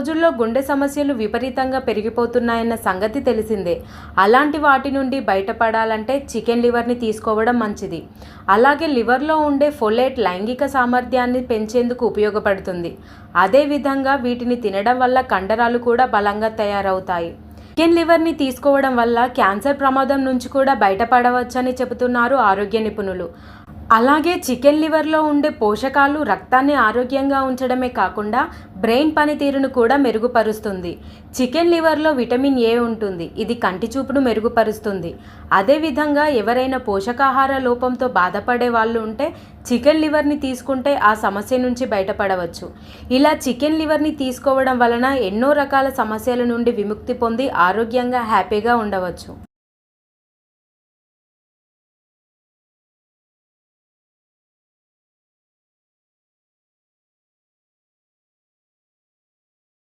రోజుల్లో గుండె సమస్యలు విపరీతంగా పెరిగిపోతున్నాయన్న సంగతి తెలిసిందే. అలాంటి వాటి నుండి బయటపడాలంటే చికెన్ లివర్ని తీసుకోవడం మంచిది. అలాగే లివర్లో ఉండే ఫొలేట్ లైంగిక సామర్థ్యాన్ని పెంచేందుకు ఉపయోగపడుతుంది. అదేవిధంగా వీటిని తినడం వల్ల కండరాలు కూడా బలంగా తయారవుతాయి. చికెన్ లివర్ని తీసుకోవడం వల్ల క్యాన్సర్ ప్రమాదం నుంచి కూడా బయటపడవచ్చని చెబుతున్నారు ఆరోగ్య నిపుణులు. అలాగే చికెన్ లివర్లో ఉండే పోషకాలు రక్తాన్ని ఆరోగ్యంగా ఉంచడమే కాకుండా బ్రెయిన్ పనితీరును కూడా మెరుగుపరుస్తుంది. చికెన్ లివర్లో విటమిన్ ఏ ఉంటుంది. ఇది కంటి చూపును మెరుగుపరుస్తుంది. అదేవిధంగా ఎవరైనా పోషకాహార లోపంతో బాధపడే వాళ్ళు ఉంటే చికెన్ లివర్ని తీసుకుంటే ఆ సమస్య నుంచి బయటపడవచ్చు. ఇలా చికెన్ లివర్ని తీసుకోవడం వలన ఎన్నో రకాల సమస్యల నుండి విముక్తి పొంది ఆరోగ్యంగా హ్యాపీగా ఉండవచ్చు.